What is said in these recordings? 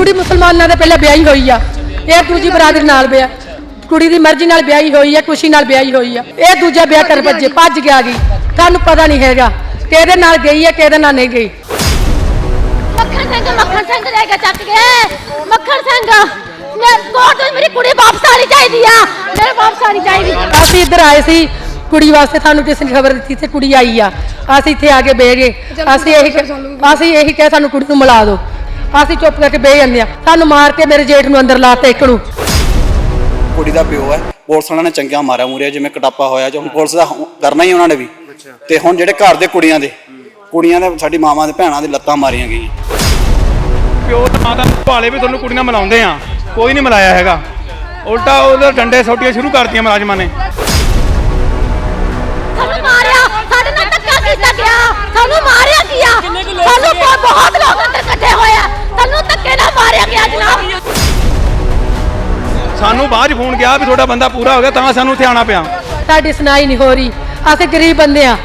ਕੁੜੀ ਮੁਸਲਮਾਨਾਂ ਦੇ ਪਹਿਲਾਂ ਵਿਆਹੀ ਹੋਈ ਆ। ਇਹ ਦੂਜੀ ਬਰਾਦਰੀ ਨਾਲ ਵਿਆਹ। ਕੁੜੀ ਦੀ ਮਰਜ਼ੀ ਨਾਲ ਵਿਆਹੀ ਹੋਈ ਆ ਖੁਸ਼ੀ ਨਾਲ ਵਿਆਹੀ ਹੋਈ ਆ। ਇਹ ਦੂਜਾ ਵਿਆਹ ਕਰ ਭੱਜੇ ਭੱਜ ਗਿਆ ਗਈ ਤੁਹਾਨੂੰ ਪਤਾ ਨਹੀਂ ਹੈਗਾ ਕਿਹਦੇ ਨਾਲ ਗਈ ਹੈ ਕਿਹਦੇ ਨਾਲ ਨਹੀਂ ਗਈ। ਮੱਖਣ ਸਿੰਘ ਮੱਖਣ ਸਿੰਘ ਲੈ ਕੇ ਚੱਕ ਗਏ ਮੱਖਣ ਸਿੰਘ ਮੈਂ ਵਿੱਚ ਮੇਰੀ ਕੁੜੀ ਵਾਪਸ ਆਣੀ ਚਾਹੀਦੀ ਆ। ਮੇਰੇ ਵਾਪਸ ਆਣੀ ਚਾਹੀਦੀ। ਅਸੀਂ ਇੱਧਰ ਆਏ ਸੀ ਕੁੜੀ ਵਾਸਤੇ ਸਾਨੂੰ ਕਿਸੇ ਨੇ ਖਬਰ ਦਿੱਤੀ ਤੇ ਕੁੜੀ ਆਈ ਆ। ਅਸੀਂ ਇੱਥੇ ਆ ਕੇ ਬਹਿ ਗਏ। ਅਸੀਂ ਇਹੀ ਅਸੀਂ ਇਹੀ ਕਿਹਾ ਸਾਨੂੰ ਕੁੜੀ ਨੂੰ ਮਿਲਾ ਦਿਓ। ਅਸੀਂ ਚੁੱਪ ਕਰਕੇ ਬਹਿ ਜਾਂਦੇ ਆ ਸਾਨੂੰ ਮਾਰ ਕੇ ਮੇਰੇ ਜੇਠ ਨੂੰ ਅੰਦਰ ਲਾਤਾ ਇੱਕ ਨੂੰ। ਕੁੜੀ ਦਾ ਪਿਓ ਹੈ। ਪੁਲਿਸ ਵਾਲਿਆਂ ਨੇ ਚੰਗਿਆ ਮਾਰਿਆ ਮੂਰਿਆ ਜਿਵੇਂ ਕਟਾਪਾ ਹੋਇਆ ਜੋ ਹੁਣ ਪੁਲਿਸ ਦਾ ਕਰਨਾ ਹੀ ਉਹਨਾਂ ਨੇ ਵੀ। ਤੇ ਹੁਣ ਜਿਹੜੇ ਘਰ ਦੇ ਕੁੜੀਆਂ ਦੇ ਕੁੜੀਆਂ ਦੇ ਸਾਡੀ ਮਾਵਾਂ ਦੇ ਭੈਣਾਂ ਦੇ ਲੱਤਾਂ ਮਾਰੀਆਂ ਗਈਆਂ। ਪਿਓ ਤੇ ਮਾਤਾ ਭਾਲੇ ਵੀ ਤੁਹਾਨੂੰ ਕੁੜੀਆਂ ਮਿਲਾਉਂਦੇ ਆ। ਕੋਈ ਨਹੀਂ ਮਿਲਾਇਆ ਹੈਗਾ। ਉਲਟਾ ਉਹਦੇ ਡੰਡੇ ਸੌਟੀਆਂ ਸ਼ੁਰੂ ਕਰਤੀਆਂ ਮੁਲਾਜ਼ਮਾਂ ਨੇ। ਸਾਨੂੰ ਮਾਰਿਆ। ਸਾਡੇ ਨਾਲ ਧੱਕਾ ਕੀਤਾ ਗਿਆ। ਸਾਨੂੰ ਮਾਰਿਆ ਗਿਆ ਸਾਨੂੰ ਬਹੁਤ ਬਹੁਤ ਲੋਕ ਅੰਦਰ ਇਕੱਠੇ ਹੋਏ ਆ। ਸਾਨੂੰ ਧੱਕੇ ਨਾਲ ਮਾਰਿਆ ਗਿਆ ਜਨਾਬ। ਸਾਨੂੰ ਬਾਅਦ 'ਚ ਫੋਨ ਗਿਆ ਵੀ ਤੁਹਾਡਾ ਬੰਦਾ ਪੂਰਾ ਹੋ ਗਿਆ ਤਾਂ ਸਾਨੂੰ ਇੱਥੇ ਆਉਣਾ ਪਿਆ। ਸਾਡੀ ਸੁਣਾਈ ਨਹੀਂ ਹੋ ਰਹੀ। ਅਸੀਂ ਗਰੀਬ ਬੰਦੇ ਆ।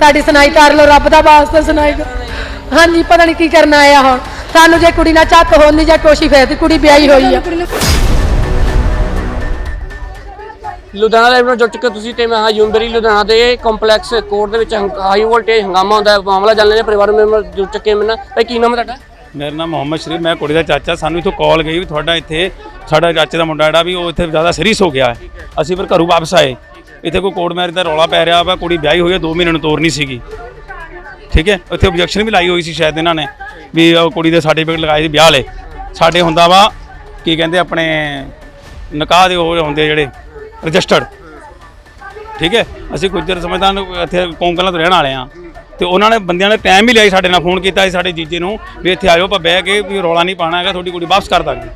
ਸਾਡੀ ਸੁਣਾਈ ਕਰ ਲਓ ਰੱਬ ਦਾ ਵਾਸਤਾ ਸੁਣਾਈ ਕਰੋ। ਹਾਂਜੀ ਪਤਾ ਨਹੀਂ ਕੀ ਕਰਨਾ ਆਇਆ ਹੁਣ। ਸਾਨੂੰ ਜੇ ਕੁੜੀ ਨਾਲ ਚੱਕ ਹੋਣੀ ਜਾਂ ਕੋਸ਼ਿਸ਼ ਫੇਰ ਦੀ ਕੁੜੀ ਵਿਆਹੀ ਹੋਈ ਆ। ਲੁਧਿਆਣਾ ਲਾਈਵ ਨਾਲ ਜੁੜ ਚੁੱਕੇ ਤੁਸੀਂ ਤੇ ਮੈਂ ਹਾਂ ਯੂਨਬਰੀ ਲੁਧਿਆਣਾ ਦੇ ਕੰਪਲੈਕਸ ਕੋਰਟ ਦੇ ਵਿੱਚ ਹਾਈ ਵੋਲਟੇਜ ਹੰਗਾਮਾ ਹੁੰਦਾ ਹੈ। ਮਾਮਲਾ ਜਾਣਨ ਲਈ ਪਰਿਵਾਰ ਮੈਂਬਰ ਜੁੜ ਚੁੱਕੇ ਮੇਰੇ ਨਾਲ। ਭਾਈ ਕੀ ਨਾਮ ਹੈ ਤੁਹਾਡਾ? ਮੇਰਾ ਨਾਮ ਮੁਹੰਮਦ ਸ਼ਰੀਫ, ਮੈਂ ਕੁੜੀ ਦਾ ਚਾਚਾ। ਸਾਨੂੰ ਇੱਥੋਂ ਕਾਲ ਗਈ ਵੀ ਤੁਹਾਡਾ ਇੱਥੇ, ਸਾਡਾ ਚਾਚੇ ਦਾ ਮੁੰਡਾ ਜਿਹੜਾ ਵੀ ਉਹ ਇੱਥੇ ਜ਼ਿਆਦਾ ਸੀਰੀਅਸ ਹੋ ਗਿਆ ਹੈ। ਅਸੀਂ ਫਿਰ ਘਰੋਂ ਵਾਪਸ ਆਏ। ਇੱਥੇ ਕੋਈ ਕੋਰਟ ਮੈਰਿਜ ਦਾ ਰੌਲਾ ਪੈ ਰਿਹਾ ਵਾ, ਕੁੜੀ ਵਿਆਹੀ ਹੋਈ ਹੈ 2 ਮਹੀਨੇ ਨੂੰ ਤੋਰ ਨਹੀਂ ਸੀਗੀ। ਠੀਕ ਹੈ? ਉੱਥੇ ਆਬਜੈਕਸ਼ਨ ਵੀ ਲਾਈ ਹੋਈ ਸੀ ਸ਼ਾਇਦ ਇਹਨਾਂ ਨੇ ਵੀ ਉਹ ਕੁੜੀ ਦੇ ਸਰਟੀਫਿਕੇਟ ਲਗਾਏ ਸੀ ਵਿਆਹ ਲੈ ਸਾਡੇ ਹੁੰਦਾ ਵਾ, ਕੀ ਕਹਿੰਦੇ ਆਪਣੇ, ਨਿਕਾਹ ਦੇ ਉਹ ਹੁੰਦੇ ਜਿਹੜੇ ਰਜਿਸਟਰਡ ਠੀਕ ਹੈ? ਅਸੀਂ ਗੁੱਜਰ ਸਮਝਦਾਰ ਨੂੰ ਇੱਥੇ ਕੋਂਕਲਾਂ ਤੋਂ ਰਹਿਣ ਵਾਲੇ ਆ ਤੇ ਉਹਨਾਂ ਨੇ ਬੰਦਿਆਂ ਨੇ ਟਾਈਮ ਵੀ ਲਿਆ ਸਾਡੇ ਨਾਲ ਫੋਨ ਕੀਤਾ ਸੀ ਸਾਡੇ ਜੀਜੇ ਨੂੰ ਵੀ ਇੱਥੇ ਆਇਓ ਆਪਾਂ ਬਹਿ ਕੇ ਵੀ ਰੌਲਾ ਨਹੀਂ ਪਾਣਾ ਹੈਗਾ ਤੁਹਾਡੀ ਕੁੜੀ ਵਾਪਸ ਕਰ ਦਾਂਗੇ।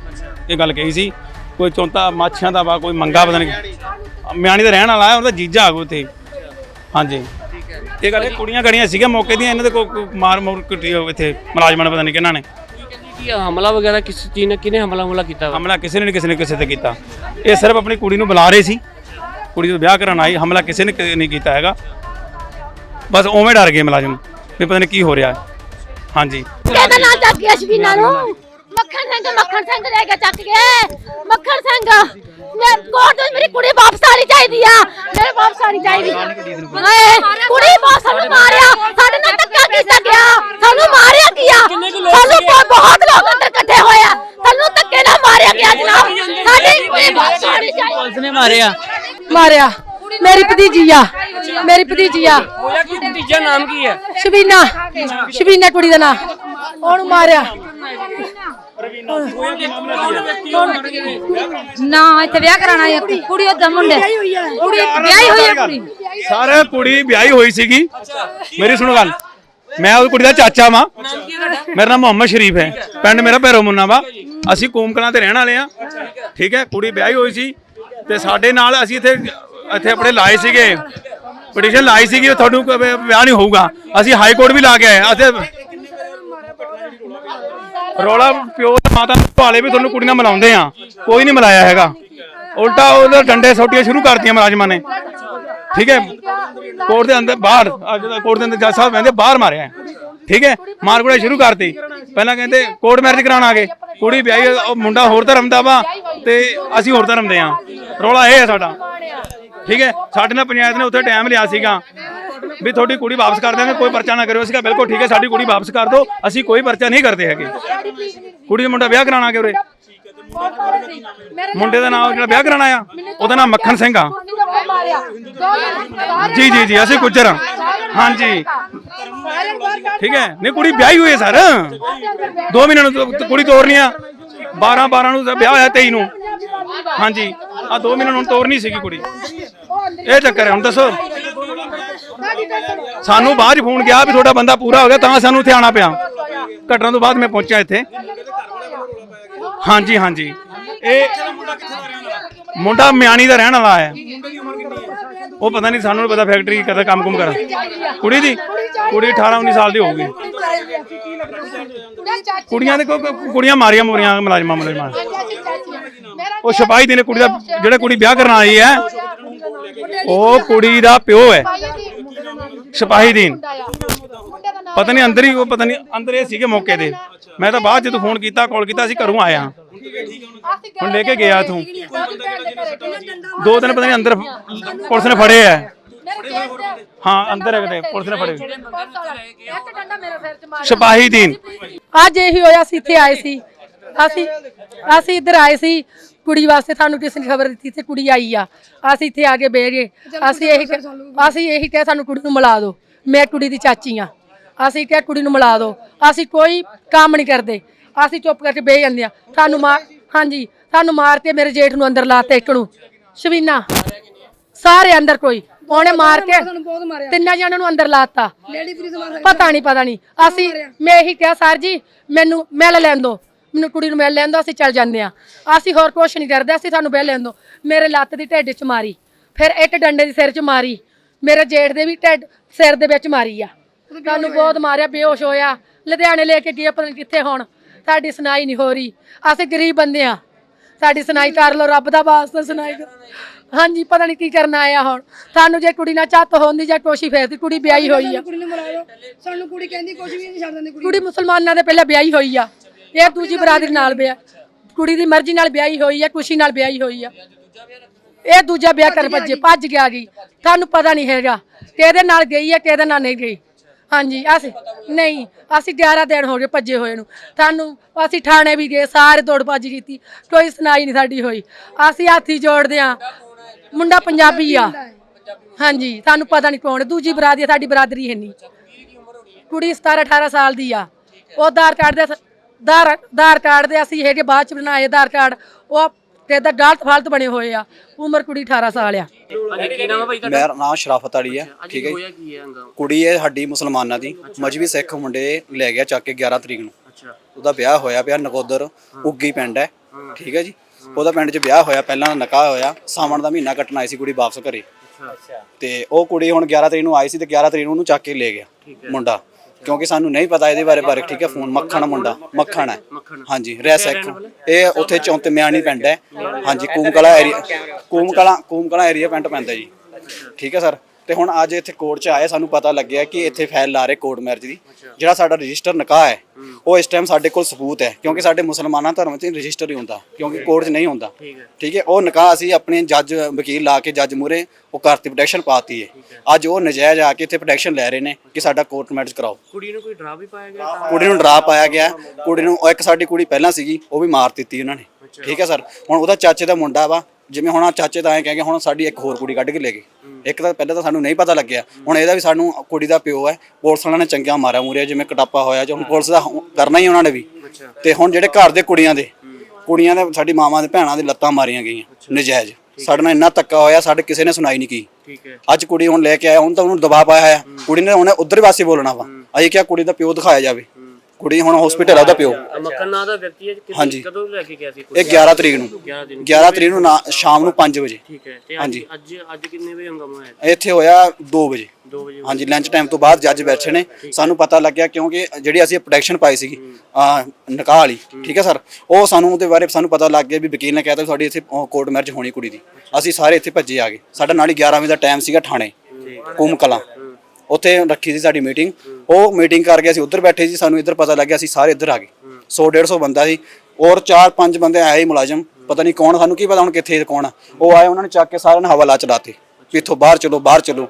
ਇਹ ਗੱਲ ਕਹੀ ਸੀ। ਕੋਈ ਚੌਂਤਾ ਮਾਛੀਆਂ ਦਾ ਵਾ ਕੋਈ ਮੰਗਾ ਪਤਾ ਨਹੀਂ। ਮਿਆਣੀ ਦਾ ਰਹਿਣ ਵਾਲਾ ਹੈ ਉਹਦਾ ਜੀਜਾ ਆਗੂ ਉੱਥੇ। ਹਾਂਜੀ। ਇਹ ਗੱਲ ਇਹ ਕੁੜੀਆਂ ਕੜੀਆਂ ਸੀਗੀਆਂ ਮੌਕੇ ਦੀਆਂ ਇਹਨਾਂ ਦੇ ਕੋਈ ਮਾਰ ਮੋਰ ਕੁੱਟੀ ਇੱਥੇ ਮੁਲਾਜ਼ਮਾਂ ਨੇ ਪਤਾ ਨਹੀਂ ਕਿਹਨਾਂ ਨੇ। ਕੀ ਹਮਲਾ ਵਗੈਰਾ ਕਿਸ ਚੀਜ਼ ਨੇ ਕਿਹਨੇ ਹਮਲਾ ਹਮਲਾ ਕੀਤਾ? ਹਮਲਾ ਕਿਸੇ ਨੇ ਨਹੀਂ ਕਿਸੇ ਨੇ ਕਿਸੇ ਤੇ ਕੀਤਾ। ਇਹ ਸਿਰਫ ਆਪਣੀ ਕੁੜੀ ਨੂੰ ਬੁਲਾ ਰਹੇ ਸੀ। ਕੁੜੀ ਦਾ ਵਿਆਹ ਕਰਨ ਆਈ ਹਮਲਾ ਕਿਸੇ ਨੇ ਕ- ਨਹੀਂ ਕੀਤਾ ਹੈਗਾ। ਬਸ ਉਵੇਂ ਡਰ ਗਏ ਮੁਲਾਜ਼ਮ ਵੀ ਪਤਾ ਨਹੀਂ ਕੀ ਹੋ ਰਿਹਾ। ਹੈ ਹਾਂਜੀ। ਕਿਹਦੇ ਨਾਲ ਚੱਕ ਗਿਆ ਸ਼ਬੀਨਾ ਨੂੰ। ਮੱਖਣ ਸਿੰਘ ਮੱਖਣ ਸਿੰਘ ਲੈ ਕੇ ਚੱਕ ਗਏ ਮੱਖਣ ਸਿੰਘ ਮੈਂ ਕੋਰਟ ਵਿੱਚ ਮੇਰੀ ਕੁੜੀ ਵਾਪਸ ਆਣੀ ਚਾਹੀਦੀ ਆ। ਮੇਰੇ ਵਾਪਸ ਆਣੀ ਚਾਹੀਦੀ। ਹਾਏ ਕੁੜੀ ਵਾਪਸ ਸਾਨੂੰ ਮਾਰਿਆ। ਸਾਡੇ ਨਾਲ ਧੱਕਾ ਕੀਤਾ ਗਿਆ। ਸਾਨੂੰ ਮਾਰਿਆ ਗਿਆ ਸਾਨੂੰ ਬਹੁਤ ਬਹੁਤ ਲੋਕ ਅੰਦਰ ਇਕੱਠੇ ਹੋਏ ਆ। ਸਾਨੂੰ ਧੱਕੇ ਨਾਲ ਮਾਰਿਆ ਗਿਆ ਜਨਾਬ। ਸਾਡੀ ਕੁੜੀ ਵਾਪਸ ਆਣੀ ਚਾਹੀਦੀ। ਮਾਰਿਆ। ਮੇਰੀ ਭਤੀਜੀ ਆ। ਮੇਰੀ ਭਤੀਜੀ ਆ। ਹੋਇਆ ਕੀ ਤੀਜਾ ਨਾਮ ਕੀ ਹੈ? ਸ਼ਬੀਨਾ। ਸ਼ਬੀਨਾ ਕੁੜੀ ਦਾ ਨਾਂ। ਉਹਨੂੰ ਮਾਰਿਆ? ਨਾ ਇੱਥੇ ਵਿਆਹ ਕਰਾਣਾ ਹੈ ਕੁੜੀ ਉਹਦਾ ਮੁੰਡੇ। ਕੁੜੀ ਵਿਆਹੀ ਹੋਈ ਹੈ ਕੁੜੀ। ਸਾਰੇ ਕੁੜੀ ਵਿਆਹੀ ਹੋਈ ਸੀਗੀ। ਮੇਰੀ ਸੁਣੋ ਗੱਲ। ਮੈਂ ਉਹ ਕੁੜੀ ਦਾ ਚਾਚਾ ਵਾਂ। ਮੇਰਾ ਨਾਮ ਮੁਹੰਮਦ ਸ਼ਰੀਫ ਹੈ। ਪਿੰਡ ਮੇਰਾ ਭੈਰੋ ਮੁੰਨਾ ਵਾ। ਅਸੀਂ ਕੋਮਕਲਾਂ ਤੇ ਰਹਿਣ ਵਾਲੇ ਆ ਠੀਕ ਹੈ। ਕੁੜੀ ਵਿਆਹੀ ਹੋਈ ਸੀ। ਤੇ ਸਾਡੇ ਨਾਲ ਅਸੀਂ ਇੱਥੇ ਇੱਥੇ ਆਪਣੇ ਲਾਏ ਸੀਗੇ। ਪਟੀਸ਼ਨ ਲਾਈ ਸੀਗੀ ਵੀ ਤੁਹਾਨੂੰ ਕੋਈ ਵਿਆਹ ਨਹੀਂ ਹੋਊਗਾ। ਅਸੀਂ ਹਾਈ ਕੋਰਟ ਵੀ ਲਾ ਕੇ ਆਏ ਅਸੀਂ ਰੌਲਾ ਪਿਓ ਤੇ ਮਾਤਾ ਭਾਲੇ ਵੀ ਤੁਹਾਨੂੰ ਕੁੜੀਆਂ ਮਿਲਾਉਂਦੇ ਆ ਕੋਈ ਨਹੀਂ ਮਿਲਾਇਆ ਹੈਗਾ। ਉਲਟਾ ਉਹਦੇ ਡੰਡੇ ਸੋਟੀਆਂ ਸ਼ੁਰੂ ਕਰਤੀਆਂ ਮੁਲਾਜ਼ਮਾਂ ਨੇ। ਠੀਕ ਹੈ? ਕੋਰਟ ਦੇ ਅੰਦਰ ਬਾਹਰ ਅੱਜ ਦਾ ਕੋਰਟ ਦੇ ਅੰਦਰ ਜੱਜ ਸਾਹਿਬ ਕਹਿੰਦੇ ਬਾਹਰ ਮਾਰਿਆ ਠੀਕ ਹੈ? ਮਾਰ ਕੁੜਾ ਸ਼ੁਰੂ ਕਰਤੀ। ਪਹਿਲਾਂ ਕਹਿੰਦੇ ਕੋਰਟ ਮੈਰਿਜ ਕਰਾਉਣ ਆ ਗਏ। ਕੁੜੀ ਵਿਆਹੀ ਹੋਈ, ਉਹ ਮੁੰਡਾ ਹੋਰ ਧਰਮ ਦਾ ਵਾ ਤੇ ਅਸੀਂ ਹੋਰ ਧਰਮ ਦੇ ਆ ਰੌਲਾ ਇਹ ਹੈ ਸਾਡਾ। ਠੀਕ ਹੈ? ਸਾਡੇ ਨਾਲ ਪੰਚਾਇਤ ਨੇ ਉੱਥੇ ਟਾਈਮ ਲਿਆ ਸੀਗਾ। ਵੀ ਤੁਹਾਡੀ ਕੁੜੀ ਵਾਪਸ ਕਰ ਦਾਂਗੇ ਕੋਈ ਪਰਚਾ ਨਾ ਕਰਿਓ। ਸੀਗਾ ਬਿਲਕੁਲ ਠੀਕ ਹੈ, ਸਾਡੀ ਕੁੜੀ ਵਾਪਸ ਕਰ ਦਿਓ। ਅਸੀਂ ਕੋਈ ਪਰਚਾ ਨਹੀਂ ਕਰਦੇ ਹੈਗੇ। ਕੁੜੀ ਦਾ ਮੁੰਡਾ ਵਿਆਹ ਕਰਾਉਣਾ ਕਿ ਉਰੇ? ਮੁੰਡੇ ਦਾ ਨਾਮ ਜਿਹੜਾ ਵਿਆਹ ਕਰਾਉਣਾ ਆ, ਉਹਦਾ ਨਾਮ ਮੱਖਣ ਸਿੰਘ ਆ। ਜੀ ਜੀ ਜੀ, ਅਸੀਂ ਗੁੱਜਰ ਹਾਂ ਹਾਂਜੀ। ਠੀਕ ਹੈ? ਨਹੀਂ, ਕੁੜੀ ਵਿਆਹੀ ਹੋਈ ਹੈ ਸਰ। 2 ਮਹੀਨਿਆਂ ਨੂੰ ਕੁੜੀ ਤੋਰਨੀ ਆ। 12 12 ਨੂੰ ਵਿਆਹ ਹੋਇਆ 23 ਨੂੰ। ਹਾਂਜੀ। ਆ 2 ਮਹੀਨੇ ਨੂੰ ਤੋਰਨੀ ਸੀਗੀ ਕੁੜੀ। ਇਹ ਚੱਕਰ ਹੈ, ਹੁਣ ਦੱਸੋ। ਸਾਨੂੰ ਬਾਅਦ 'ਚ ਫੋਨ ਗਿਆ ਵੀ ਤੁਹਾਡਾ ਬੰਦਾ ਪੂਰਾ ਹੋ ਗਿਆ, ਤਾਂ ਸਾਨੂੰ ਇੱਥੇ ਆਣਾ ਪਿਆ। ਘਟਨਾ ਤੋਂ ਬਾਅਦ ਮੈਂ ਪਹੁੰਚਿਆ ਇੱਥੇ। ਹਾਂਜੀ ਹਾਂਜੀ। ਇਹ ਮੁੰਡਾ ਮਿਆਣੀ ਦਾ ਰਹਿਣ ਵਾਲਾ ਹੈ। ਉਹ ਪਤਾ ਨਹੀਂ ਸਾਨੂੰ ਪਤਾ ਫੈਕਟਰੀ ਕਦਾ ਕੰਮ ਕੁਮ ਕਰਾਂ ਕੁੜੀ ਦੀ? ਕੁੜੀ 18 19 ਸਾਲ ਦੀ ਹੋਊਗੀ। ਕੁੜੀਆਂ ਦੇ ਕੁੜੀਆਂ ਮਾਰੀਆਂ ਮੋਰੀਆਂ, ਮੁਲਾਜ਼ਮਾਂ ਮੁਲਾਜ਼ਮਾਂ। ਉਹ ਸਿਪਾਹੀ ਦੀ ਨੇ ਕੁੜੀ ਦਾ ਜਿਹੜਾ ਕੁੜੀ ਵਿਆਹ ਕਰਨ ਆਈ ਹੈ, ਉਹ ਕੁੜੀ ਦਾ ਪਿਓ ਹੈ। ਸਿਪਾਹੀ ਦੀਨ ਪਤਾ ਨਹੀਂ ਅੰਦਰ ਹੀ, ਉਹ ਪਤਾ ਨਹੀਂ ਅੰਦਰ ਇਹ ਸੀਗੇ ਮੌਕੇ ਤੇ। ਮੈਂ ਤਾਂ ਬਾਅਦ ਜਦੋਂ ਫੋਨ ਕੀਤਾ, ਕਾਲ ਕੀਤਾ, ਅਸੀਂ ਘਰੋਂ ਆਇਆ ਹੁਣ ਲੈ ਕੇ ਗਿਆ ਤੂੰ ਦੋ ਦਿਨ ਪਤਾ ਨਹੀਂ ਅੰਦਰ ਪੁਲਿਸ ਨੇ ਫੜੇ ਆ ਹਾਂ, ਅੰਦਰ ਹੈ ਪੁਲਿਸ ਨੇ ਫੜੇ। ਸਿਪਾਹੀ ਦੀਨ ਅੱਜ ਇਹੀ ਹੋਇਆ ਅਸੀਂ ਇੱਥੇ ਆਏ ਸੀ। ਅਸੀਂ ਅਸੀਂ ਇੱਧਰ ਆਏ ਸੀ। ਕੁੜੀ ਵਾਸਤੇ ਸਾਨੂੰ ਕਿਸੇ ਨੇ ਖਬਰ ਦਿੱਤੀ ਤੇ ਕੁੜੀ ਆਈ ਆ। ਅਸੀਂ ਇੱਥੇ ਆ ਕੇ ਬਹਿ ਗਏ। ਅਸੀਂ ਇਹੀ ਕਿਹਾ- ਅਸੀਂ ਇਹੀ ਕਿਹਾ ਸਾਨੂੰ ਕੁੜੀ ਨੂੰ ਮਿਲਾ ਦਿਓ। ਮੈਂ ਕੁੜੀ ਦੀ ਚਾਚੀ ਆ। ਅਸੀਂ ਕਿਹਾ ਕੁੜੀ ਨੂੰ ਮਿਲਾ ਦਿਓ। ਅਸੀਂ ਕੋਈ ਕੰਮ ਨਹੀਂ ਕਰਦੇ। ਅਸੀਂ ਚੁੱਪ ਕਰਕੇ ਬਹਿ ਜਾਂਦੇ ਆ। ਸਾਨੂੰ ਮਾਰ ਹਾਂਜੀ ਸਾਨੂੰ ਮਾਰ ਕੇ ਮੇਰੇ ਜੇਠ ਨੂੰ ਅੰਦਰ ਲਾਤਾ ਇੱਕ ਨੂੰ। ਸ਼ਵੀਨਾ ਸਾਰੇ ਅੰਦਰ ਕੋਈ। ਉਹਨੇ ਮਾਰ ਕੇ ਤਿੰਨਾਂ ਜਣਾਂ ਨੂੰ ਅੰਦਰ ਲਾਤਾ। ਪਤਾ ਨਹੀਂ ਪਤਾ ਨਹੀਂ। ਅਸੀਂ ਮੈਂ ਇਹੀ ਕਿਹਾ ਸਰ ਜੀ ਮੈਨੂੰ ਮਿਲ ਲੈਣ ਦਿਓ। ਮੈਨੂੰ ਕੁੜੀ ਨੂੰ ਮਿਲ ਲੈਣ ਦਿਓ ਅਸੀਂ ਚੱਲ ਜਾਂਦੇ ਆ ਅਸੀਂ ਹੋਰ ਕੁਝ ਨਹੀਂ ਕਰਦੇ ਅਸੀਂ ਤੁਹਾਨੂੰ ਲੈਣ ਦਿਓ। ਮੇਰੇ ਲੱਤ ਦੀ ਢਿੱਡ 'ਚ ਮਾਰੀ। ਫਿਰ ਇੱਕ ਡੰਡੇ ਦੀ ਸਿਰ 'ਚ ਮਾਰੀ। ਮੇਰੇ ਜੇਠ ਦੇ ਵੀ ਢਿੱਡ ਸਿਰ ਦੇ ਵਿੱਚ ਮਾਰੀ ਆ। ਸਾਨੂੰ ਬਹੁਤ ਮਾਰਿਆ ਬੇਹੋਸ਼ ਹੋਇਆ। ਲੁਧਿਆਣੇ ਲੈ ਕੇ ਗਏ ਪਤਾ ਨਹੀਂ ਕਿੱਥੇ ਹੁਣ। ਸਾਡੀ ਸੁਣਾਈ ਨਹੀਂ ਹੋ ਰਹੀ। ਅਸੀਂ ਗਰੀਬ ਬੰਦੇ ਆ ਸਾਡੀ ਸੁਣਾਈ ਕਰ ਲਓ ਰੱਬ ਦਾ ਵਾਸਤਾ ਸੁਣਾਈ ਕਰੋ। ਹਾਂਜੀ ਪਤਾ ਨਹੀਂ ਕੀ ਕਰਨ ਆਇਆ ਹੁਣ। ਸਾਨੂੰ ਜੇ ਕੁੜੀ ਨਾਲ ਚੱਤ ਹੁੰਦੀ ਜਾਂ ਕੋਸ਼ੀ ਫੇਰਦੀ ਕੁੜੀ ਵਿਆਹੀ ਹੋਈ ਆ। ਕੁੜੀ ਨੂੰ ਮਿਲਾਓ ਸਾਨੂੰ ਕੁੜੀ ਕਹਿੰਦੀ ਕੁਝ ਵੀ ਨਹੀਂ ਛੱਡ ਦਿੰਦੀ ਕੁੜੀ ਮੁਸਲਮਾਨਾਂ ਦੇ ਪਹਿਲਾਂ ਵਿਆਹੀ ਹੋਈ ਆ। ਇਹ ਦੂਜੀ ਬਰਾਦਰੀ ਨਾਲ ਵਿਆਹ ਕੁੜੀ ਦੀ ਮਰਜ਼ੀ ਨਾਲ ਵਿਆਹੀ ਹੋਈ ਆ, ਖੁਸ਼ੀ ਨਾਲ ਵਿਆਹੀ ਹੋਈ ਆ। ਇਹ ਦੂਜਾ ਵਿਆਹ ਕਰ ਭੱਜੇ, ਭੱਜ ਗਿਆ ਗਈ ਤੁਹਾਨੂੰ ਪਤਾ ਨਹੀਂ ਹੈਗਾ, ਕਿਹਦੇ ਨਾਲ ਗਈ ਆ, ਕਿਹਦੇ ਨਾਲ ਨਹੀਂ ਗਈ। ਹਾਂਜੀ, ਅਸੀਂ ਨਹੀਂ, ਅਸੀਂ 11 ਦਿਨ ਹੋ ਗਏ ਭੱਜੇ ਹੋਏ ਨੂੰ। ਤੁਹਾਨੂੰ, ਅਸੀਂ ਥਾਣੇ ਵੀ ਗਏ, ਸਾਰੇ ਦੌੜ ਭੱਜ ਕੀਤੀ, ਕੋਈ ਸੁਣਾਈ ਨਹੀਂ ਸਾਡੀ ਹੋਈ। ਅਸੀਂ ਹਾਥੀ ਜੋੜਦੇ ਆ ਮੁੰਡਾ ਪੰਜਾਬੀ ਆ। ਹਾਂਜੀ ਸਾਨੂੰ ਪਤਾ ਨਹੀਂ ਕੌਣ, ਦੂਜੀ ਬਰਾਦਰੀ ਸਾਡੀ ਬਰਾਦਰੀ ਹੈ ਨਹੀਂ। ਕੁੜੀ 17 18 ਸਾਲ ਦੀ ਆ। ਉਹ ਆਧਾਰ ਕਾਰਡ ਦੇ ਆਧਾਰ ਆਧਾਰ ਕਾਰਡ ਦੇ ਅਸੀਂ ਹੈਗੇ ਬਾਅਦ ਚ ਬਣਾਏ ਆਧਾਰ ਕਾਰਡ ਉਹ ਤੇ ਦਾ ਗਲਤ ਫਾਲਤ ਬਣੇ ਹੋਏ ਆ। ਉਮਰ ਕੁੜੀ 18 ਸਾਲ ਆ। ਹਾਂਜੀ ਕੀ ਨਾਮ ਹੈ ਭਾਈ ਤੁਹਾਡਾ? ਮੇਰਾ ਨਾਮ ਸ਼ਰਾਫਤ ਅਲੀ ਹੈ ਅੱਜ ਠੀਕ ਹੈ ਜੀ। ਹੋਇਆ ਕੀ ਹੈ ਹੰਗਾਮਾ? ਕੁੜੀ ਹੈ ਸਾਡੀ ਮੁਸਲਮਾਨਾਂ ਦੀ ਮਜਬੀ ਸਿੱਖ ਮੁੰਡੇ ਲੈ ਗਿਆ ਚੱਕ ਕੇ 11 ਤਰੀਕ ਨੂੰ। ਅੱਛਾ। ਉਹਦਾ ਵਿਆਹ ਹੋਇਆ ਪਿਆ ਨਕੋਦਰ ਉੱਗੀ ਪਿੰਡ ਹੈ ਠੀਕ ਹੈ ਜੀ। ਉਹਦਾ ਪਿੰਡ 'ਚ ਵਿਆਹ ਹੋਇਆ ਪਹਿਲਾਂ ਨਿਕਾਹ ਹੋਇਆ ਸਾਵਣ ਦਾ ਮਹੀਨਾ ਕੱਟਣ ਆਈ ਸੀ ਕੁੜੀ ਵਾਪਸ ਘਰੇ। ਅੱਛਾ। ਤੇ ਉਹ ਕੁੜੀ ਹੁਣ 11 ਤਰੀਕ ਨੂੰ ਆਈ ਸੀ ਤੇ 11 ਤਰੀਕ ਨੂੰ ਉਹਨੂੰ ਚੱਕ ਕੇ ਲੈ ਗਿਆ ਮੁੰਡਾ। ਕਿਉਂਕਿ ਸਾਨੂੰ ਨਹੀਂ ਪਤਾ ਇਹਦੇ ਬਾਰੇ ਬਾਰੇ ਠੀਕ ਹੈ, ਫੋਨ ਮੱਖਣ ਮੁੰਡਾ, ਮੱਖਣ ਹੈ। ਹਾਂਜੀ, ਰਹਿ ਇਹ ਉੱਥੇ ਚੌਂਤੇ ਮਿਆਣੀ ਪਿੰਡ ਹੈ। ਹਾਂਜੀ, ਕੂਮਕਲਾ ਏਰੀਆ ਕੂਮਕਲਾ ਕੂਮਕਲਾ ਏਰੀਆ ਪਿੰਡ ਪੈਂਦਾ ਜੀ। ਠੀਕ ਹੈ, ਸਰ? ਤੇ ਹੁਣ ਅੱਜ ਇੱਥੇ ਕੋਰਟ 'ਚ ਆਏ ਸਾਨੂੰ ਪਤਾ ਲੱਗਿਆ ਕਿ ਇੱਥੇ ਫਾਈਲ ਲਾ ਰਹੇ ਕੋਰਟ ਮੈਰਿਜ ਦੀ ਜਿਹੜਾ ਸਾਡਾ ਰਜਿਸਟਰ ਨਿਕਾਹ ਹੈ ਉਹ ਇਸ ਟਾਈਮ ਸਾਡੇ ਕੋਲ ਸਬੂਤ ਹੈ ਕਿਉਂਕਿ ਸਾਡੇ ਮੁਸਲਮਾਨਾਂ ਧਰਮ 'ਚ ਰਜਿਸਟਰ ਹੀ ਹੁੰਦਾ ਕਿਉਂਕਿ ਕੋਰਟ 'ਚ ਨਹੀਂ ਹੁੰਦਾ। ਠੀਕ ਹੈ। ਉਹ ਨਿਕਾਹ ਅਸੀਂ ਆਪਣੇ ਜੱਜ ਵਕੀਲ ਲਾ ਕੇ ਜੱਜ ਮੂਰੇ ਉਹ ਕਰਤੀ ਪ੍ਰੋਟੈਕਸ਼ਨ ਪਾਤੀ ਹੈ। ਅੱਜ ਉਹ ਨਜਾਇਜ਼ ਆ ਕੇ ਇੱਥੇ ਪ੍ਰੋਟੈਕਸ਼ਨ ਲੈ ਰਹੇ ਨੇ ਕਿ ਸਾਡਾ ਕੋਰਟ ਮੈਰਿਜ ਕਰਾਓ। ਕੁੜੀ ਨੂੰ ਕੋਈ ਡਰਾ ਵੀ ਪਾਇਆ ਗਿਆ? ਕੁੜੀ ਨੂੰ ਡਰਾ ਪਾਇਆ ਗਿਆ ਕੁੜੀ ਨੂੰ ਇੱਕ ਸਾਡੀ ਕੁੜੀ ਪਹਿਲਾਂ ਸੀਗੀ ਉਹ ਵੀ ਮਾਰ ਦਿੱਤੀ ਉਹਨਾਂ ਨੇ। ਠੀਕ ਹੈ ਸਰ। ਹੁਣ ਉਹਦਾ ਚਾਚੇ ਦਾ ਮੁੰਡਾ ਵਾ ਜਿਵੇਂ ਹੁਣ ਆਹ ਚਾਚੇ ਤਾਂ ਐਂ ਕਹਿ ਗਏ ਹੁਣ ਸਾਡੀ ਇੱਕ ਹੋਰ ਕੁੜੀ ਕੱਢ ਕੇ ਲੈ ਗਏ। ਇੱਕ ਤਾਂ ਪਹਿਲਾਂ ਤਾਂ ਸਾਨੂੰ ਨਹੀਂ ਪਤਾ ਲੱਗਿਆ। ਹੁਣ ਇਹਦਾ ਵੀ ਸਾਨੂੰ ਕੁੜੀ ਦਾ ਪਿਓ ਹੈ ਪੁਲਿਸ ਵਾਲਿਆਂ ਨੇ ਚੰਗਿਆ ਮਾਰਿਆ ਮੂਰਿਆ ਜਿਵੇਂ ਕਟਾਪਾ ਹੋਇਆ ਜੋ ਹੁਣ ਪੁਲਿਸ ਦਾ ਕਰਨਾ ਹੀ ਉਹਨਾਂ ਨੇ ਵੀ। ਤੇ ਹੁਣ ਜਿਹੜੇ ਘਰ ਦੇ ਕੁੜੀਆਂ ਦੇ ਕੁੜੀਆਂ ਦੇ ਸਾਡੀ ਮਾਵਾਂ ਦੇ ਭੈਣਾਂ ਦੇ ਲੱਤਾਂ ਮਾਰੀਆਂ ਗਈਆਂ ਨਜਾਇਜ਼। ਸਾਡੇ ਨਾਲ ਇੰਨਾ ਧੱਕਾ ਹੋਇਆ ਸਾਡੇ ਕਿਸੇ ਨੇ ਸੁਣਾਈ ਨਹੀਂ ਕੀ। ਠੀਕ ਹੈ। ਅੱਜ ਕੁੜੀ ਹੁਣ ਲੈ ਕੇ ਆਇਆ ਹੁਣ ਤਾਂ ਉਹਨੂੰ ਦਬਾਅ ਪਾਇਆ ਹੈ। ਕੁੜੀ ਨੇ ਉਹਨੇ ਉਧਰ ਪਾਸੇ ਬੋਲਣਾ ਵਾ। ਅਸੀਂ ਕਿਹਾ ਕੁੜੀ ਦਾ ਪਿਓ ਦਿਖਾਇਆ ਜਾਵੇ। ਕੁੜੀ ਹੁਣ ਹਸਪੀਟਲ ਆ ਉਹਦਾ ਪਿਓ। ਮੱਖਣ ਨਾਂ ਦਾ ਵਿਅਕਤੀ ਹੈ ਕਿਸ- ਹਾਂਜੀ। ਕਦੋਂ ਲੈ ਕੇ ਗਿਆ ਸੀ ਇਹ 11 ਤਰੀਕ ਨੂੰ। 11 ਦਿਨ 11 ਤਰੀਕ ਨੂੰ ਨਾ- ਸ਼ਾਮ ਨੂੰ 5 ਵਜੇ। ਠੀਕ ਹੈ ਤੇ ਅੱਜ ਹਾਂਜੀ। ਅੱਜ ਅੱਜ ਕਿੰਨੇ ਵਜੇ ਹੰਗਾਮਾ ਹੋਇਆ? ਇੱਥੇ ਹੋਇਆ 2 ਵਜੇ। 2 ਵਜੇ ਹਾਂਜੀ ਲੰਚ ਟਾਈਮ ਤੋਂ ਬਾਅਦ ਜੱਜ ਬੈਠੇ ਨੇ। ਸਾਨੂੰ ਪਤਾ ਲੱਗਿਆ ਕਿਉਂਕਿ ਜਿਹੜੀ ਅਸੀਂ ਪ੍ਰੋਟੈਕਸ਼ਨ ਪਾਈ ਸੀਗੀ ਆ ਨਿਕਾਹ ਵਾਲੀ। ਠੀਕ ਹੈ ਸਰ? ਉਹ ਸਾਨੂੰ ਉਹਦੇ ਬਾਰੇ ਸਾਨੂੰ ਪਤਾ ਲੱਗ ਗਿਆ ਵੀ ਵਕੀਲ ਨੇ ਕਹਿਤਾ ਤੁਹਾਡੀ ਇੱਥੇ ਕੋਰਟ ਮੈਰਿਜ ਹੋਣੀ ਕੁੜੀ ਦੀ। ਅਸੀਂ ਸਾਰੇ ਇੱਥੇ ਭੱਜੇ ਆ ਗਏ। ਸਾਡਾ ਨਾਲ ਹੀ 11 ਵਜੇ ਦਾ ਟਾਈਮ ਸੀਗਾ ਥਾਣੇ। ਕੁਮ ਕਲਾਂ ਉੱਥੇ ਰੱਖੀ ਸੀ ਸਾਡੀ ਮੀਟਿੰਗ ਉਹ ਮੀਟਿੰਗ ਕਰਕੇ ਅਸੀਂ ਉੱਧਰ ਬੈਠੇ ਸੀ ਸਾਨੂੰ ਇੱਧਰ ਪਤਾ ਲੱਗਿਆ ਅਸੀਂ ਸਾਰੇ ਇੱਧਰ ਆ ਗਏ। 100 150 ਬੰਦਾ ਸੀ। ਔਰ 4-5 ਬੰਦੇ ਆਏ ਹੀ ਮੁਲਾਜ਼ਮ। ਪਤਾ ਨਹੀਂ ਕੌਣ ਸਾਨੂੰ ਕੀ ਪਤਾ ਹੁਣ ਕਿੱਥੇ ਕੌਣ ਆ। ਉਹ ਆਏ ਉਹਨਾਂ ਨੇ ਚੱਕ ਕੇ ਸਾਰਿਆਂ ਨੇ ਹਵਾਲਾ ਚਲਾਤੇ ਵੀ ਇੱਥੋਂ ਬਾਹਰ ਚਲੋ ਬਾਹਰ ਚਲੋ।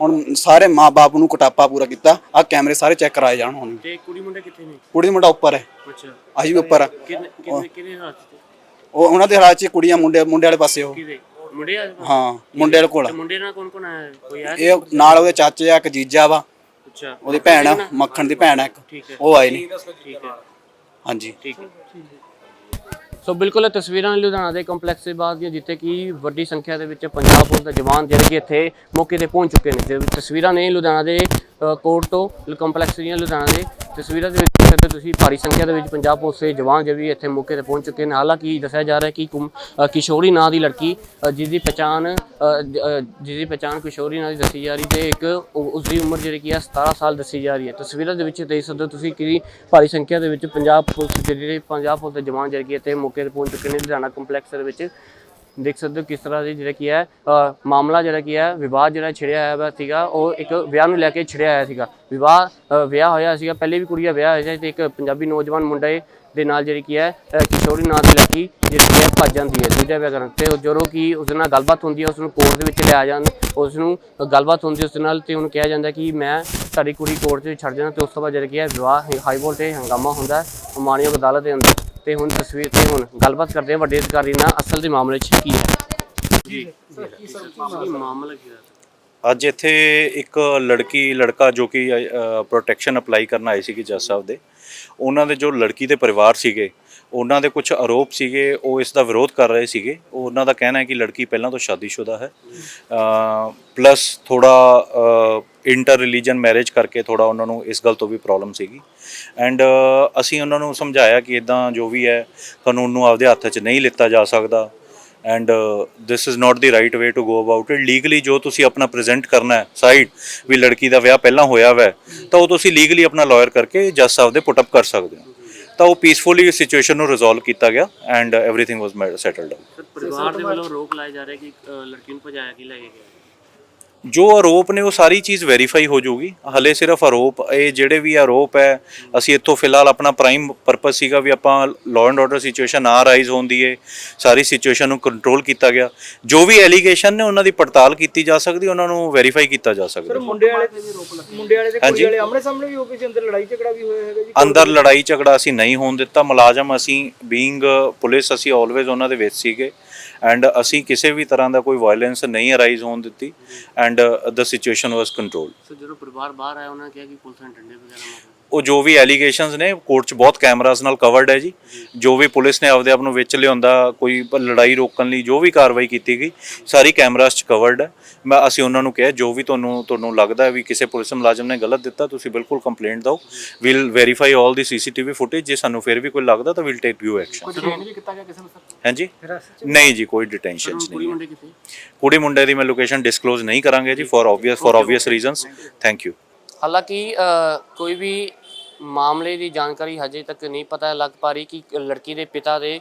ਹੁਣ ਸਾਰੇ ਮਾਪੇ ਨੂੰ ਕਟਾਪਾ ਪੂਰਾ ਕੀਤਾ। ਆ ਕੈਮਰੇ ਸਾਰੇ ਚੈੱਕ ਕਰਾਏ ਜਾਣ ਹੁਣ। ਤੇ ਕੁੜੀ ਮੁੰਡੇ ਕਿੱਥੇ ਨੇ? ਕੁੜੀ ਮੁੰਡਾ ਉੱਪਰ ਹੈ। ਅੱਛਾ। ਅਸੀਂ ਵੀ ਉੱਪਰ ਆ। ਕਿੰਨੇ ਕਿੰਨੇ ਹਾਲਾਤ ਉਹ ਉਹਨਾਂ ਦੇ ਹਾਲਾਤ 'ਚ ਕੁੜੀਆਂ ਮੁੰਡੇ ਮੁੰਡੇ ਵਾਲੇ ਪਾਸੇ ਉਹ। ਮੁੰਡੇ ਆ? ਹਾਂ ਮੁੰਡੇ ਵਾਲੇ ਕੋਲ ਤੇ। ਮੁੰਡੇ ਨਾਲ ਕੌਣ ਕੌਣ ਆਇਆ ਕੋਈ ਆਇਆ ਇਹ ਨਾਲ ਉਹਦੇ ਚਾਚੇ ਆ ਇੱਕ ਜੀਜਾ ਵਾ। ਅੱਛਾ। ਉਹਦੀ ਭੈਣ ਆ ਮੱਖਣ ਦੀ ਭੈਣ ਆ? ਇੱਕ। ਠੀਕ ਹੈ। ਉਹ ਆਏ ਨਹੀਂ ਠੀਕ ਹੈ। ਹਾਂਜੀ। ਠੀਕ ਹੈ। ਸੋ ਬਿਲਕੁਲ ਇਹ ਤਸਵੀਰਾਂ ਲੁਧਿਆਣਾ ਦੇ ਕੰਪਲੈਕਸ ਦੇ ਬਾਅਦ ਦੀਆਂ ਜਿੱਥੇ ਕਿ ਵੱਡੀ ਸੰਖਿਆ ਦੇ ਵਿੱਚ ਪੰਜਾਬ ਪੁਲਿਸ ਦੇ ਜਵਾਨ ਜਿਹੜੇ ਕਿ ਇੱਥੇ ਮੌਕੇ ਤੇ ਪਹੁੰਚ ਚੁੱਕੇ ਨੇ। ਤੇ ਤਸਵੀਰਾਂ ਨੇ ਲੁਧਿਆਣਾ ਦੇ ਅ, ਕੋਰਟ ਤੋਂ ਕੰਪਲੈਕਸ ਦੀਆਂ ਲੁਧਿਆਣਾ ਦੇ ਤਸਵੀਰਾਂ ਦੇ ਵਿੱਚ ਸਕਦੇ ਤੁਸੀਂ। ਭਾਰੀ ਸੰਖਿਆ ਦੇ ਵਿੱਚ ਪੰਜਾਬ ਪੁਲਿਸ ਦੇ ਜਵਾਨ ਜਿਹੜੇ ਵੀ ਇੱਥੇ ਮੌਕੇ ਤੇ ਪਹੁੰਚ ਚੁੱਕੇ ਨੇ। ਹਾਲਾਂਕਿ ਦੱਸਿਆ ਜਾ ਰਿਹਾ ਕਿ ਕੁਮ- ਅ, ਕਿਸ਼ੋਰੀ ਨਾਂ ਦੀ ਲੜਕੀ ਅ, ਜਿਸ ਦੀ ਪਛਾਣ ਅ, ਜ- ਅ, ਜਿਸ ਦੀ ਪਛਾਣ ਕਿਸ਼ੋਰੀ ਨਾਂ ਦੀ ਦੱਸੀ ਜਾ ਰਹੀ ਤੇ ਇੱਕ ਉ- ਉਸ ਦੀ ਉਮਰ ਜਿਹੜੀ ਕੀ ਹੈ 17 ਸਾਲ ਦੱਸੀ ਜਾ ਰਹੀ ਹੈ। ਤਸਵੀਰਾਂ ਦੇ ਵਿੱਚ ਦੇਖ ਸਕਦੇ ਹੋ ਤੁਸੀਂ ਕਿ ਭਾਰੀ ਸੰਖਿਆ ਦੇ ਵਿੱਚ ਪੰਜਾਬ ਪੁਲਿਸ ਦੇ ਜਿਹੜੇ ਪੰਜਾਬ ਪੁਲਿਸ ਦੇ ਜਵਾਨ ਜਿਹੜੇ ਕਿ ਇੱਥੇ ਮੌਕੇ ਤੇ ਪਹੁੰਚ ਚੁੱਕੇ ਨੇ। ਲੁਧਿਆਣਾ ਕੰਪਲੈਕਸ ਦੇ ਵਿੱਚ ਦੇਖ ਸਕਦੇ ਹੋ ਕਿਸ ਤਰ੍ਹਾਂ ਦੀ ਜਿਹੜਾ ਕੀ ਹੈ ਮਾਮਲਾ ਜਿਹੜਾ ਕੀ ਹੈ ਵਿਵਾਦ ਜਿਹੜਾ ਛਿੜਿਆ ਹੋਇਆ ਵਾ ਸੀਗਾ ਉਹ ਇੱਕ ਵਿਆਹ ਨੂੰ ਲੈ ਕੇ ਛਿੜਿਆ ਹੋਇਆ ਸੀਗਾ। ਵਿਵਾਹ ਵਿਆਹ ਹੋਇਆ ਸੀਗਾ ਪਹਿਲੇ ਵੀ ਕੁੜੀ ਦਾ ਵਿਆਹ ਹੋਇਆ ਸੀ ਤੇ ਇੱਕ ਪੰਜਾਬੀ ਨੌਜਵਾਨ ਮੁੰਡੇ ਦੇ ਨਾਲ ਜਿਹੜੀ ਕੀ ਹੈ ਅ, ਕਿਸ਼ੋਰੀ ਨਾਂ ਦੀ ਲੜਕੀ ਜਿਹੜੀ ਕੀ ਹੈ ਭੱਜ ਜਾਂਦੀ ਹੈ ਦੂਜਾ ਵਿਆਹ ਕਰਨ। ਤੇ ਜਦੋਂ ਕਿ ਉਸ ਦੇ ਨਾਲ ਗੱਲਬਾਤ ਹੁੰਦੀ ਹੈ ਉਸ ਨੂੰ ਕੋਰਟ ਦੇ ਵਿੱਚ ਲਿਆ ਜਾਣ ਉਸ ਨੂੰ ਗੱਲਬਾਤ ਹੁੰਦੀ ਉਸ ਨਾਲ ਤੇ ਉਹਨੂੰ ਕਿਹਾ ਜਾਂਦਾ ਕਿ ਮੈਂ ਤੁਹਾਡੀ ਕੁੜੀ ਕੋਰਟ 'ਚ ਛੱਡ ਜਾਣਾ ਤੇ ਉਸ ਤੋਂ ਬਾਅਦ ਜਿਹੜਾ ਕੀ ਹੈ ਵਿਵਾਹ ਹਾਈ ਕੋਰਟ ਤੇ ਹੰਗਾਮਾ ਹੁੰਦਾ ਹੈ ਮਾਨਯੋਗ ਅਦਾਲਤ ਦੇ ਅੰਦਰ। ਤੇ ਹੁਣ ਤਸਵੀਰ ਤੇ ਹੁਣ ਗੱਲਬਾਤ ਕਰਦੇ ਹਾਂ ਵੱਡੇ ਅਧਿਕਾਰੀ ਨਾਲ। ਅਸਲ ਦੇ ਮਾਮਲੇ 'ਚ ਕੀ ਹੈ? ਜੀ। ਮਾਮਲਾ ਕੀ ਹੈ ਅੱਜ ਇੱਥੇ ਇੱਕ ਲੜਕੀ ਲੜਕਾ ਜੋ ਕਿ ਪ੍ਰੋਟੈਕਸ਼ਨ ਅਪਲਾਈ ਕਰਨ ਆਏ ਸੀਗੇ ਜੱਜ ਸਾਹਿਬ ਦੇ। ਉਹਨਾਂ ਦੇ ਜੋ ਲੜਕੀ ਦੇ ਪਰਿਵਾਰ ਸੀਗੇ ਉਹਨਾਂ ਦੇ ਕੁਝ ਆਰੋਪ ਸੀਗੇ, ਉਹ ਇਸ ਦਾ ਵਿਰੋਧ ਕਰ ਰਹੇ ਸੀਗੇ। ਉਹ ਉਹਨਾਂ ਦਾ ਕਹਿਣਾ ਹੈ ਕਿ ਲੜਕੀ ਪਹਿਲਾਂ ਤੋਂ ਸ਼ਾਦੀशुदा ਹੈ। ਪਲੱਸ ਥੋੜਾ ਇੰਟਰ ਰਿਲੀਜਨ ਮੈਰਿਜ ਕਰਕੇ ਥੋੜਾ ਉਹਨਾਂ ਨੂੰ ਇਸ ਗੱਲ ਤੋਂ ਵੀ ਪ੍ਰੋਬਲਮ ਸੀਗੀ। ਐਂਡ ਅਸੀਂ ਉਹਨਾਂ ਨੂੰ ਸਮਝਾਇਆ ਕਿ ਇਦਾਂ ਜੋ ਵੀ ਹੈ ਕਾਨੂੰਨ ਨੂੰ ਆਪਦੇ ਹੱਥ 'ਚ ਨਹੀਂ ਲਿੱਤਾ ਜਾ ਸਕਦਾ। And this is not the right way to go about it legally ਜੋ ਤੁਸੀਂ ਆਪਣਾ ਪ੍ਰੈਜ਼ੈਂਟ ਕਰਨਾ ਹੈ ਸਾਈਡ ਵੀ ਲੜਕੀ ਦਾ ਵਿਆਹ ਪਹਿਲਾਂ ਹੋਇਆ ਹੋਇਆ ਤਾਂ ਉਹ ਤੁਸੀਂ ਲੀਗਲੀ ਆਪਣਾ ਲਾਇਰ ਕਰਕੇ ਜੱਜ ਸਾਹਿਬ ਦੇ ਪੁੱਟ ਅਪ ਕਰ ਸਕਦੇ ਹੋ। ਤਾਂ ਉਹ ਪੀਸਫੁਲੀ ਸਿਚੁਏਸ਼ਨ ਨੂੰ ਰਿਜ਼ੋਲਵ ਕੀਤਾ ਗਿਆ and everything was settled sir ਪਰਿਵਾਰ ਦੇ ਵੱਲੋਂ ਰੋਕ ਲਾਏ ਜਾ ਰਹੇ ਕਿ ਅ, ਲੜਕੀ ਨੂੰ ਭਜਾਇਆ ਕਿ ਲੈ ਕੇ ਗਿਆ ਜੋ ਆਰੋਪ ਨੇ ਉਹ ਸਾਰੀ ਚੀਜ਼ ਵੈਰੀਫਾਈ ਹੋ ਜਾਊਗੀ। ਹਲੇ ਸਿਰਫ ਆਰੋਪ ਇਹ ਜਿਹੜੇ ਵੀ ਆਰੋਪ ਹੈ ਅਸੀਂ ਇੱਥੋਂ ਫਿਲਹਾਲ ਆਪਣਾ ਪ੍ਰਾਈਮ ਪਰਪਸ ਸੀਗਾ ਵੀ ਆਪਾਂ ਲਾਅ ਐਂਡ ਆਰਡਰ ਸਿਚੁਏਸ਼ਨ ਨਾ ਰਾਈਜ਼ ਹੋਣ ਦੀ ਏ ਸਾਰੀ ਸਿਚੁਏਸ਼ਨ ਨੂੰ ਕੰਟਰੋਲ ਕੀਤਾ ਗਿਆ। ਜੋ ਵੀ ਐਲੀਗੇਸ਼ਨ ਨੇ ਉਹਨਾਂ ਦੀ ਪੜਤਾਲ ਕੀਤੀ ਜਾ ਸਕਦੀ ਉਹਨਾਂ ਨੂੰ ਵੈਰੀਫਾਈ ਕੀਤਾ ਜਾ ਸਕਦਾ। ਮੁੰਡੇ ਵਾਲੇ ਮੁੰਡੇ ਵਾਲੇ ਤੇ। ਕੁੜੀ ਵਾਲੇ ਆਮਣੇ ਸਾਹਮਣੇ ਵੀ ਹੋ ਗਏ ਸੀ? ਅੰਦਰ ਲੜਾਈ ਝਗੜਾ ਵੀ ਹੋਇਆ ਹੈਗਾ ਜੀ? ਅੰਦਰ ਲੜਾਈ ਝਗੜਾ ਅਸੀਂ ਨਹੀਂ ਹੋਣ ਦਿੱਤਾ। ਮੁਲਾਜ਼ਮ ਅਸੀਂ ਬੀਇੰਗ ਪੁਲਿਸ ਅਸੀਂ ਆਲਵੇਜ਼ ਉਹਨਾਂ ਦੇ ਵਿੱਚ ਸੀਗੇ। ਐਂਡ uh, ਅਸੀਂ ਕਿਸੇ ਵੀ ਤਰ੍ਹਾਂ ਦਾ ਕੋਈ ਵਾਇਲੈਂਸ ਨਹੀਂ ਅਰਾਈਜ਼ ਹੋਣ ਦਿੱਤੀ and the situation was controlled so ਜਦੋਂ ਪਰਿਵਾਰ ਬਾਹਰ ਆਇਆ, ਉਹਨਾਂ ਨੇ ਕਿਹਾ ਕਿ ਪੁਲਿਸ ਨੇ ਡੰਡੇ ਵਗੈਰਾ ਮਾਰੇ। ਉਹ ਜੋ ਵੀ ਐਲੀਗੇਸ਼ਨਸ ਨੇ ਕੋਰਟ 'ਚ ਬਹੁਤ ਕੈਮਰਾਸ ਨਾਲ ਕਵਰਡ ਹੈ ਜੀ। ਜੋ ਵੀ ਪੁਲਿਸ ਨੇ ਆਪਦੇ ਆਪ ਨੂੰ ਵਿੱਚ ਲਿਆਉਂਦਾ ਕੋਈ ਲੜਾਈ ਰੋਕਣ ਲਈ ਜੋ ਵੀ ਕਾਰਵਾਈ ਕੀਤੀ ਗਈ ਸਾਰੀ ਕੈਮਰਾਸ 'ਚ ਕਵਰਡ ਹੈ। ਮੈਂ ਅਸੀਂ ਉਹਨਾਂ ਨੂੰ ਕਿਹਾ ਜੋ ਵੀ ਤੁਹਾਨੂੰ ਤੁਹਾਨੂੰ ਲੱਗਦਾ ਵੀ ਕਿਸੇ ਪੁਲਿਸ ਮੁਲਾਜ਼ਮ ਨੇ ਗਲਤ ਦਿੱਤਾ ਤੁਸੀਂ ਬਿਲਕੁਲ ਕੰਪਲੇਂਟ ਦਿਓ। We'll verify all the CCTV footage ਜੇ ਸਾਨੂੰ ਫਿਰ ਵੀ ਕੋਈ ਲੱਗਦਾ ਤਾਂ we'll take you action detain ਵੀ ਕੀਤਾ ਗਿਆ ਕਿਸੇ ਨੂੰ ਸਰ? ਹਾਂਜੀ? ਨਹੀਂ ਜੀ ਕੋਈ ਡਿਟੈਂਸ਼ਨਸ ਕੁੜੀ ਨਹੀਂ ਕੁੜੀ ਮੁੰਡੇ ਦੀ ਮੈਂ ਲੋਕੇਸ਼ਨ ਡਿਸਕਲੋਜ਼ ਨਹੀਂ ਕਰਾਂਗੇ ਜੀ for obvious for obvious reasons thank you ਹਾਲਾਂਕਿ ਕੋਈ ਵੀ ਮਾਮਲੇ ਦੀ ਜਾਣਕਾਰੀ ਹਜੇ ਤੱਕ ਨਹੀਂ ਪਤਾ ਲੱਗ ਪਾ ਰਹੀ ਕਿ ਲੜਕੀ ਦੇ ਪਿਤਾ ਦੇ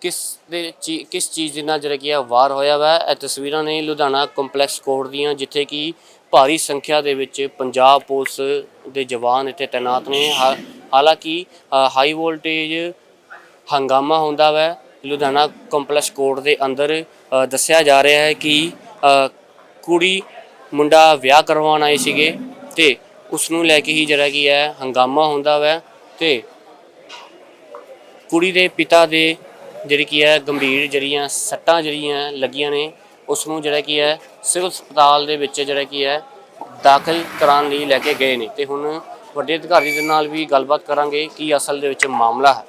ਕਿਸ ਦੇ ਚੀ- ਕਿਸ ਚੀਜ਼ ਦੇ ਨਾਲ ਜਿਹੜਾ ਕਿ ਹੈ ਵਾਰ ਹੋਇਆ ਵਾ। ਇਹ ਤਸਵੀਰਾਂ ਨੇ ਲੁਧਿਆਣਾ ਕੰਪਲੈਕਸ ਕੋਰਟ ਦੀਆਂ, ਜਿੱਥੇ ਕਿ ਭਾਰੀ ਸੰਖਿਆ ਦੇ ਵਿੱਚ ਪੰਜਾਬ ਪੁਲਿਸ ਦੇ ਜਵਾਨ ਇੱਥੇ ਤਾਇਨਾਤ ਨੇ। ਹਾ- ਹਾਲਾਂਕਿ ਹਾਈ ਵੋਲਟੇਜ ਹੰਗਾਮਾ ਹੁੰਦਾ ਵੈ। ਲੁਧਿਆਣਾ ਕੰਪਲੈਕਸ ਕੋਰਟ ਦੇ ਅੰਦਰ ਦੱਸਿਆ ਜਾ ਰਿਹਾ ਹੈ ਕਿ ਕੁੜੀ ਮੁੰਡਾ ਵਿਆਹ ਕਰਵਾਉਣ ਆਏ ਸੀਗੇ। ਤੇ ਉਸ ਨੂੰ ਲੈ ਕੇ ਹੀ ਜਿਹੜਾ ਕੀ ਹੈ, ਹੰਗਾਮਾ ਹੁੰਦਾ ਵੈ ਤੇ ਕੁੜੀ ਦੇ ਪਿਤਾ ਦੇ ਜਿਹੜੀ ਕੀ ਹੈ, ਗੰਭੀਰ ਜਿਹੜੀਆਂ ਸੱਟਾਂ ਜਿਹੜੀਆਂ ਲੱਗੀਆਂ ਨੇ ਉਸ ਨੂੰ ਜਿਹੜਾ ਕੀ ਹੈ, ਸਿਵਲ ਹਸਪਤਾਲ ਦੇ ਵਿੱਚ ਜਿਹੜਾ ਕੀ ਹੈ, ਦਾਖਲ ਕਰਾਉਣ ਲਈ ਲੈ ਕੇ ਗਏ ਨੇ ਤੇ ਹੁਣ ਵੱਡੇ ਅਧਿਕਾਰੀ ਦੇ ਨਾਲ ਵੀ ਗੱਲਬਾਤ ਕਰਾਂਗੇ ਕੀ ਅਸਲ ਦੇ ਵਿੱਚ ਮਾਮਲਾ ਹੈ।